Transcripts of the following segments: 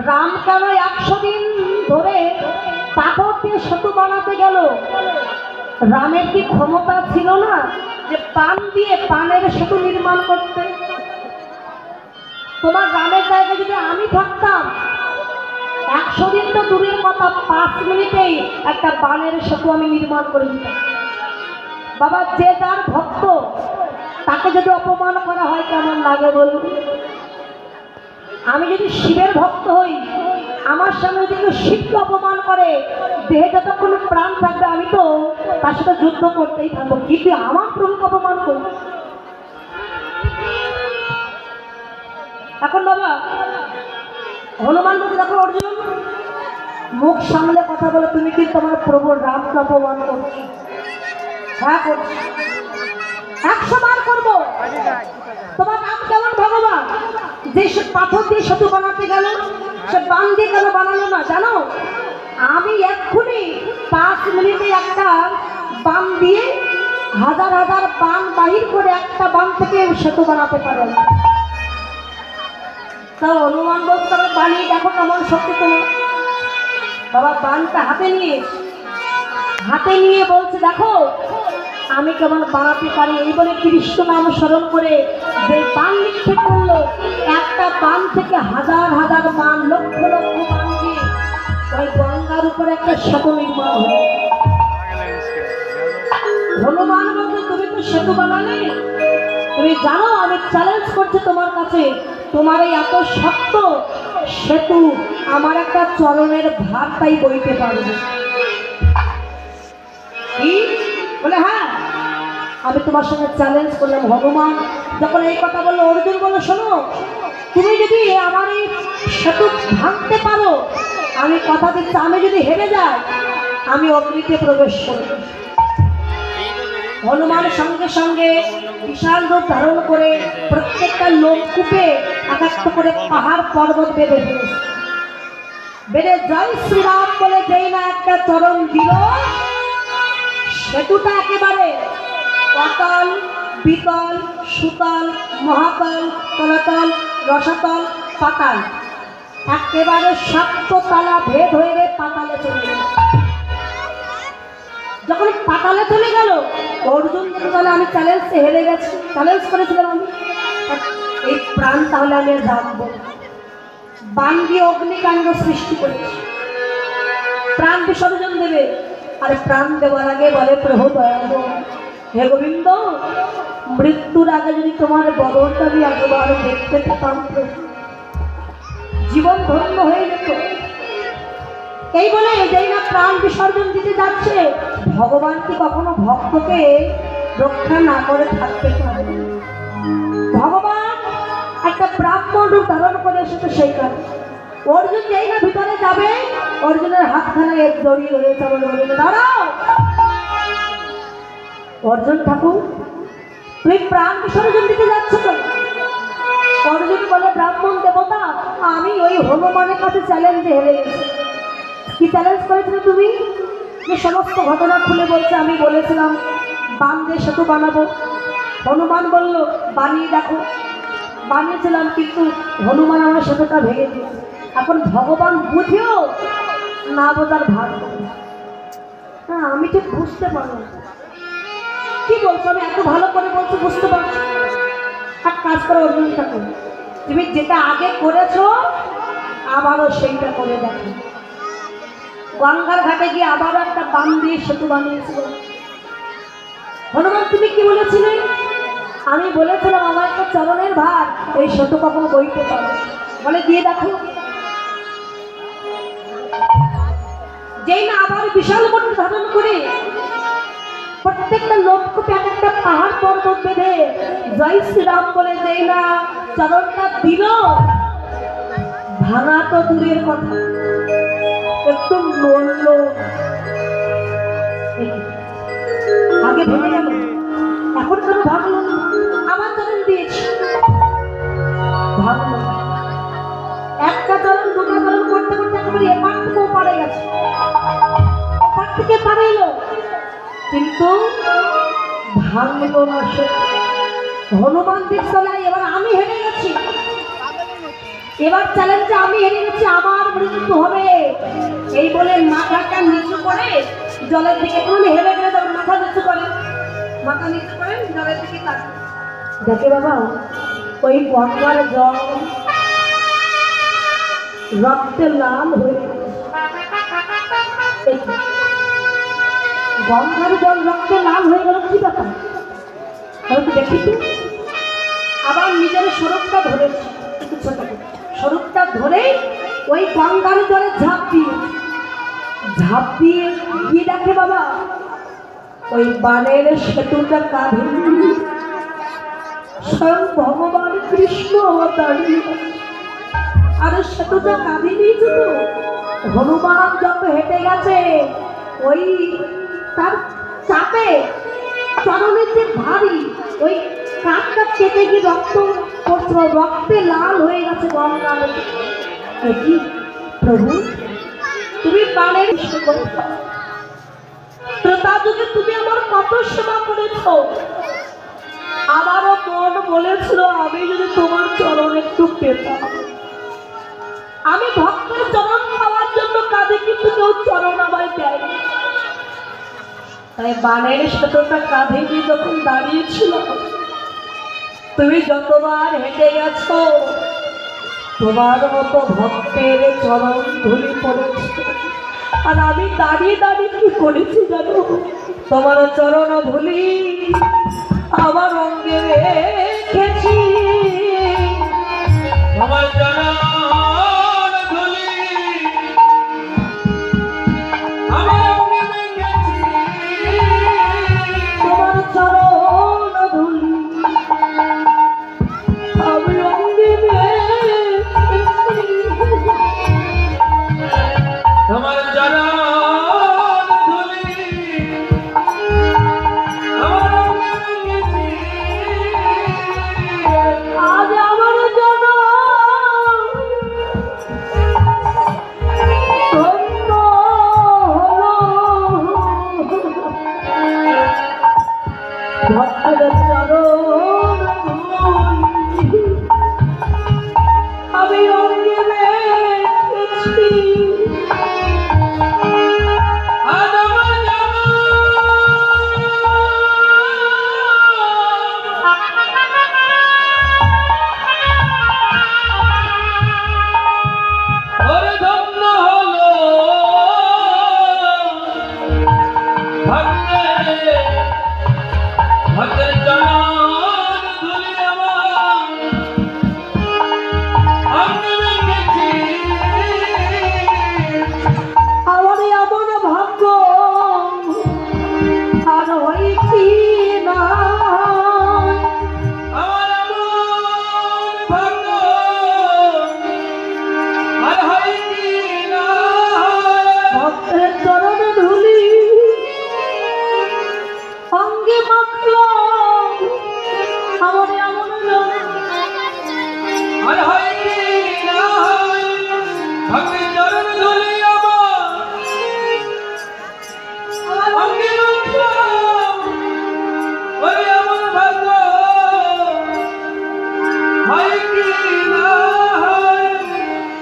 রাম কেন একশো দিন ধরে পাথর দিয়ে সেতু বানাতে গেল। রামের কি ক্ষমতা ছিল না যে পান দিয়ে পানের সেতু নির্মাণ করতে? তোমার রামের জায়গায় যদি আমি থাকতাম, একশো দিন তো দূরের কথা, পাঁচ মিনিটেই একটা বানের সেতু আমি নির্মাণ করে দিতাম। বাবা, যে যার ভক্ত, তাকে যদি অপমান করা হয় কেমন লাগে বলুন? আমি যদি শিবের ভক্ত হই, আমার সামনে যদি কেউ শিবকে অপমান করে দেহে যতক্ষণ প্রাণ থাকবে, আমি তো তার সাথে যুদ্ধ করতেই থাকব। কিন্তু আমার প্রভুকে অপমান করব? এখন বাবা, হনুমান বলছে, দেখো অর্জুন, মুখ সামলে কথা বলে, তুমি কিন্তু আমার প্রভু রামকে অপমান করছ। হ্যাঁ করছি। একশো বার করব। তোমার নাম কেমন পাথর দিয়ে সেতু বানাতে গেল। সে বান দিয়ে কেন বানালো না, জানো? আমি এক্ষুনি পাঁচ মিনিটে একটা বান দিয়ে হাজার হাজার বান বাহির করে একটা বান থেকে সেতু বানাতে পারে। না তাও অনুমান বলতে বানিয়ে দেখো কেমন শক্তি তোমার বাবা বানটা হাতে নিয়ে হাতে নিয়ে বলছে, দেখো, আমি কেমন বানাতে পারি। এই বলে কৃষ্ণ নাম স্মরণ করে যে বান নিক্ষেপ করল একটা বান থেকে হাজার হাজার বান লক্ষ লক্ষ দিয়ে ওই গঙ্গার উপরে একটা সেতু নির্মাণ হলো। হনুমান বলতে তুমি তো সেতু বানালে? তুমি জানো, আমি চ্যালেঞ্জ করছি তোমার কাছে। তোমার এই এত শক্ত সেতু, আমার একটা চরণের ভারটাই বইতে পারবে। বলে হ্যাঁ আমি তোমার সঙ্গে চ্যালেঞ্জ করলাম ভগবান যখন এই কথা বলল, অর্জুন বলল, শোনো, তুমি যদি আমার এই সেতু ভাঙতে পারো, আমি কথা দিচ্ছি, আমি যদি হেরে যাই, আমি অগ্নিতে প্রবেশ করব। হনুমান সঙ্গে সঙ্গে বিশাল রূপ ধারণ করে প্রত্যেকটা লোককূপে এক একটা করে পাহাড় পর্বত বেঁধে ফেলেছে। বেড়ে জয় শ্রীরাম বলে যেই না একটা চরণ দিল, সেতুটা একেবারে অতল বিতল সুতল, মহাতল, তলাতল, রসাতল, পাতাল। একেবারে সপ্ততলা ভেদ হয়ে গিয়ে পাতালে চলে গেল। যখন পাতালে চলে গেল, অর্জুন তাহলে আমি চ্যালেঞ্জে হেরে গেছি। চ্যালেঞ্জ করেছিলাম আমি। এই প্রাণ তাহলে আমি বান দিয়ে অগ্নিকাণ্ড সৃষ্টি করেছি। প্রাণ বিসর্জন দেবে। আর প্রাণ দেওয়ার আগে বলে প্রভু দয়ালু। হে গোবিন্দ মৃত্যুর আগে যদি তোমার বদলটা আমি একবার দেখতে পেতাম, জীবন ধন্য হয়ে যেত। এই বলে এটাই না প্রাণ বিসর্জন দিতে যাচ্ছে? ভগবান কি কখনো ভক্তকে রক্ষা না করে থাকতে পারে? ভগবান একটা ব্রাহ্মণ রূপ ধারণ করে এসেছে সেই কারণে। অর্জুন যেই না ভিতরে যাবে, অর্জুনের হাতখানা এক জড়িয়ে রয়েছে বলে দাঁড়াও! অর্জুন ঠাকুর তুমি প্রাণ বিসর্জন দিতে যাচ্ছ তো অর্জুন বলে ব্রাহ্মণ দেবতা, আমি ওই হনুমানের কাছে চ্যালেঞ্জে হেরে গেছি। কি চ্যালেঞ্জ করেছিলে তুমি? যে সমস্ত ঘটনা খুলে বলছে, আমি বলেছিলাম বান দিয়ে সেতু বানাবো। হনুমান বলল, বানিয়ে দেখো। বানিয়েছিলাম, কিন্তু হনুমান আমার সেতুটা ভেঙে দিয়েছে। এখন ভগবান বুঝেও না বোঝার ভাগ। হ্যাঁ আমি ঠিক বুঝতে পারব না। কি বলছো? আমি এত ভালো করে বলছি, বুঝতে পারছি? এক কাজ করো অর্জুন ঠাকুর তুমি যেটা আগে করেছ, আবারও সেইটা করে দেখো। গঙ্গার ঘাটে গিয়ে আবারও একটা বান দিয়ে সেতু বানিয়েছিল। হনুমান, তুমি কি বলেছিলে? আমি বলেছিলাম, আমার একটা চরণের ভার, এই সেতু কখনো বইতে পারো? বলে দিয়ে দেখো। যেই না আবার বিশাল মন ধারণ করে প্রত্যেকটা লোককে এক একটা পাহাড় পর্বত বেঁধে জয় শ্রীরাম বলে যেই না, চরণটা দিল। ভাঙা তো দূরের কথা। একটু নড়ল। আগে ভেঙে গেল। এখন কেন ভাঙলো। আমার চরণ দিয়েছি। ভাঙলো। একটা চরণ, দুটো চরণ করতে করতে একেবারে এপার থেকে ওপারে গেছে। ওপার থেকে পারে কিন্তু ভাঙলো না সে। হনুমান চলে এবার আমি হেরে গেছি। এবার চ্যালেঞ্জে আমি হেরে গেছি, আমার মৃত্যু হবে। এই বলে মাথাটা নিচু করে জলের দিকে তুমি হেরে গেলে তখন মাথা নিচু করে। মাথা নিচু করে জলের দিকে দেখে বাবা, ওই গঙ্গার জল রক্তে লাল হয়ে গেছে। গঙ্গার জল রক্তে লাল হয়ে গেল, কি ব্যাপার? তো দেখি তো। আবার নিজের স্বরূপটা ধরেছি স্বরূপটা ধরেই ওই গঙ্গার জলে ঝাঁপ দিয়ে ঝাঁপ দিয়ে গিয়ে দেখে বাবা? ওই বানের সেতুটা কাঁধে স্বয়ং ভগবান কৃষ্ণ দাঁড়িয়ে আর সেতুটা কাঁধে নিয়েছে তো হনুমান যত হেঁটে গেছে, ওই তার চাপে চরণের যে ভারী, ওই কাঠটা গিয়ে রক্ত পড়ছে রক্তে লাল হয়ে গেছে গঙ্গা প্রভু, তুমি প্রাণের যুগে তুমি আমার কত সেবা করেছ আমারও মন বলেছিল, আমি যদি তোমার চরণ একটু পেতাম। আমি ভক্তের চরণ খাওয়ার জন্য কাঁদে, কিন্তু কেউ চরণ। তাই বানের সেতুটা কাঁধে নিয়ে যখন দাঁড়িয়েছিল, তুমি যতবার হেঁটে গেছো, তোমার মতো ভক্তের চরণ ধুলি পড়েছে। আর আমি দাঁড়িয়ে দাঁড়িয়ে কি করেছি জানো? তোমার চরণ ধুলি আমার অঙ্গে রেখেছি। আমার চরণ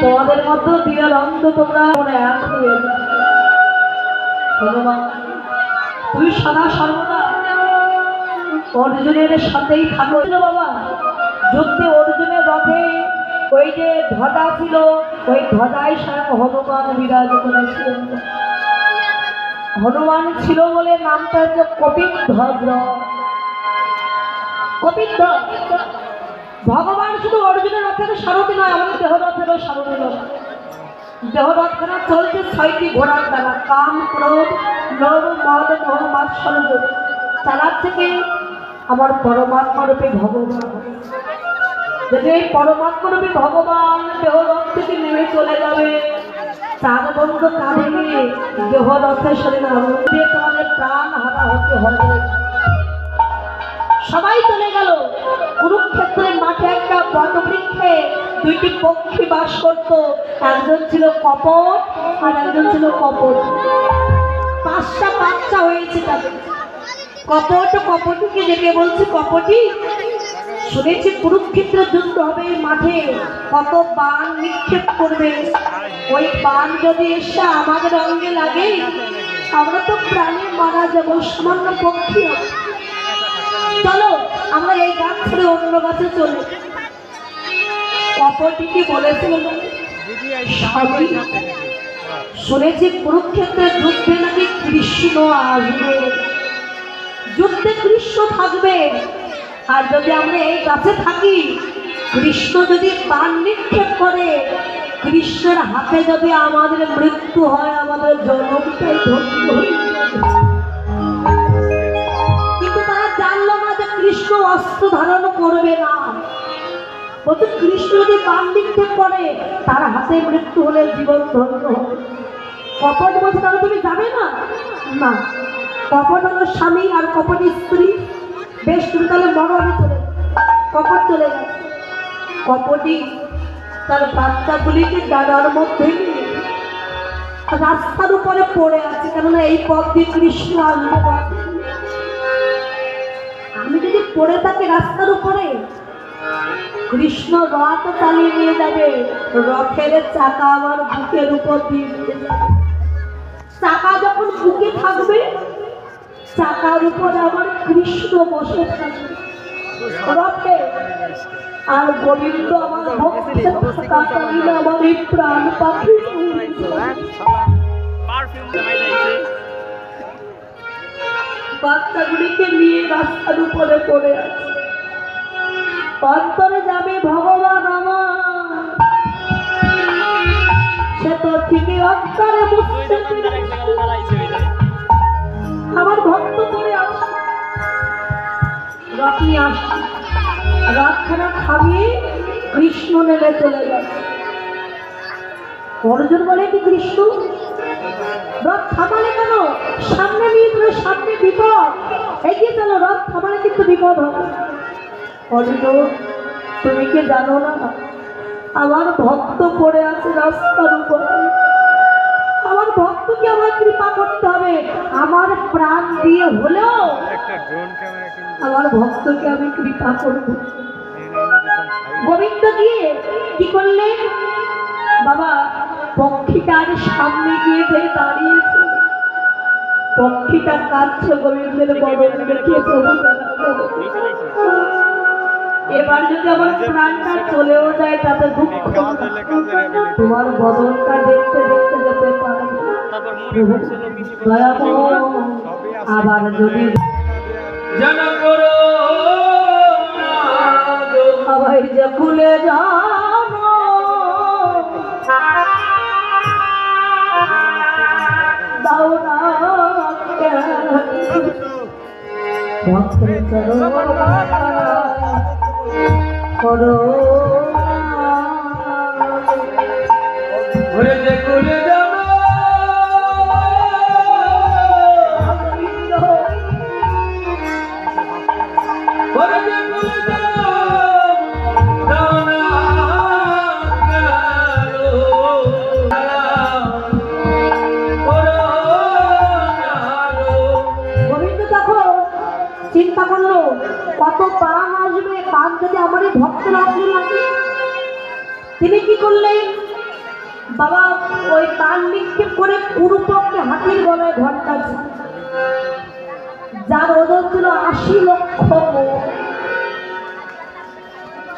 তোমাদের মধ্যে দিনের অন্ত তোমরা মনে হয়ে হনুমান, তুই সদা সর্বদা অর্জুনের সাথেই থাকো। বাবা? যুদ্ধে অর্জুনের রথে ওই যে ধ্বজা ছিল, ওই ধ্বজায় স্বয়ং হনুমান বিরাজ করেছিলেন হনুমান ছিল বলে নামটা হচ্ছে কপিক ধ্বজ। কপিক ধ্বজ। ভগবান শুধু অর্জুনের রথের সারথি নয়, আমাদের দেহ রথেরও সারথি নয়। দেহরথখানা চলছে ছয়টি ঘোড়ার দ্বারা কাম ক্রোধ, লোভ, মদ মোহ মাৎসর্য চালাচ্ছে কে? আমার পরমাত্মা রূপে ভগবান। যদি এই পরমাত্মা রূপে ভগবান দেহরথ থেকে নেমে চলে যাবে চার বন্ধ কাঁধে নিয়ে দেহরথের আনন্দ দিয়ে তোমাদের প্রাণ হারা হতে হবে। সবাই চলে গেল। কুরুক্ষেত্রের মাঠে একটা বটবৃক্ষে দুইটি পক্ষী বাস করত। একজন ছিল কপট আর একজন ছিল কপট। পাঁচটা বাচ্চা হয়েছে তাদের। কপট, কপটিকে ডেকে বলছে, কপটি, শুনেছি কুরুক্ষেত্র যুদ্ধ হবে মাঠে। কত বান নিক্ষেপ করবে। ওই বান যদি এসে আমাদের অঙ্গে লাগে, আমরা তো প্রাণে মারা যাব। সামান্য পক্ষী। চলো আমরা এই গাছ ছেড়ে অন্য গাছে চলি। অপরটি কি বলেছিল? শুনেছি কুরুক্ষেত্রের যুদ্ধে নাকি কৃষ্ণ আসবে। যুদ্ধে কৃষ্ণ থাকবে। আর যদি আমরা এই গাছে থাকি কৃষ্ণ যদি বান নিক্ষেপ করে কৃষ্ণের হাতে যদি আমাদের মৃত্যু হয় আমাদের জন্মটাই ধন্য হয়ে অস্ত্র ধারণ করবে না। বলছে কৃষ্ণ যদি বান নিক্ষেপ করে তার হাতে মৃত্যু হলে জীবন ধন্য। কপট বলছে তাহলে তুমি যাবে না? না। কপট হলো স্বামী আর কপট স্ত্রী। বেশ, তুমি তাহলে বড় আমি চলে। কপট চলে গেছে কপটি তার বাচ্চাগুলিকে ডানার মধ্যে রাস্তার উপরে পড়ে আছে। কেননা এই পথ দিয়ে কৃষ্ণ যদি পড়ে থাকে রাস্তার উপরে। কৃষ্ণ রথ চালিয়ে নিয়ে যাবে। রথের চাকা আমার বুকের উপর দিয়ে যাবে চাকা যখন বুকে থাকবে, চাকার উপর আমার কৃষ্ণ বসে থাকবে। রথে আর গোবিন্দ আমার ভক্তের থাকাকালীন আমার এই প্রাণ পাখি বাচ্চাগুলিকে নিয়ে রাস্তার উপরে পড়ে আছে। অন্তরে যাবে ভগবান আমার। সে তো ঠিকই অন্তরে। আমার ভক্ত করে আসে আসে রথখানা খামিয়ে কৃষ্ণ নেমে চলে গেছে। অর্জুন বলে কি কৃষ্ণ? রথ থামালে কেন? সামনে নিয়ে সামনে বিপদ। এগিয়ে চলো রথ থামালে কিন্তু বিপদ হবে। তুমি কি জানো না? আমার ভক্ত পড়ে আছে রাস্তার উপরে। আমার ভক্তকে আমার কৃপা করতে হবে। আমার প্রাণ দিয়ে হলেও আমার ভক্তকে আমি কৃপা করব। গোবিন্দ গিয়ে কি করলেন? বাবা পক্ষীটার সামনে গিয়ে ধরে দাঁড়িয়েছে, পক্ষীটা কাঁদছে গোবিন্দের বদল এবার যদি আমার প্রাণটা চলেও যায়, তাতে দুঃখ তোমার বদলটা দেখতে দেখতে যেতে পারে। আবার যদি জন করো। ভক্তের চরণ করো ঘুরে যে ঘুরে যাব। ঘুরে যে ঘুরে যাব। কত প্রাণ আসবে প্রাণ যদি আমার এই ভক্তের লাগে। তিনি কি করলেন? বাবা, ওই পান নিক্ষেপ করে পুরুপক্ষে হাতির গলায় ঘণ্টা। যার ওজন ছিল আশি লক্ষ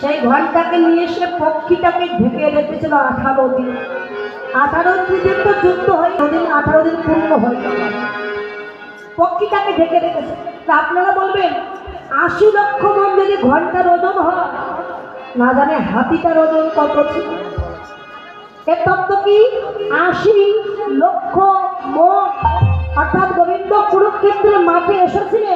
সেই ঘন্টাকে নিয়ে এসে পক্ষীটাকে ঢেকে রেখেছিল আঠারো দিন। আঠারো দিনের তো যুদ্ধ হয় ওদিন আঠারো দিন পূর্ণ হয়ে। গেল পক্ষীটাকে ঢেকে রেখেছে। আপনারা বলবেন আশি লক্ষ মন যদি ঘণ্টার ওজন হয়। না জানে হাতিটার ওজন কত ছিল। এর তত্ত্ব কি? আশি লক্ষ মন। অর্থাৎ গোবিন্দ কুরুক্ষেত্রের মাঠে এসেছিলেন।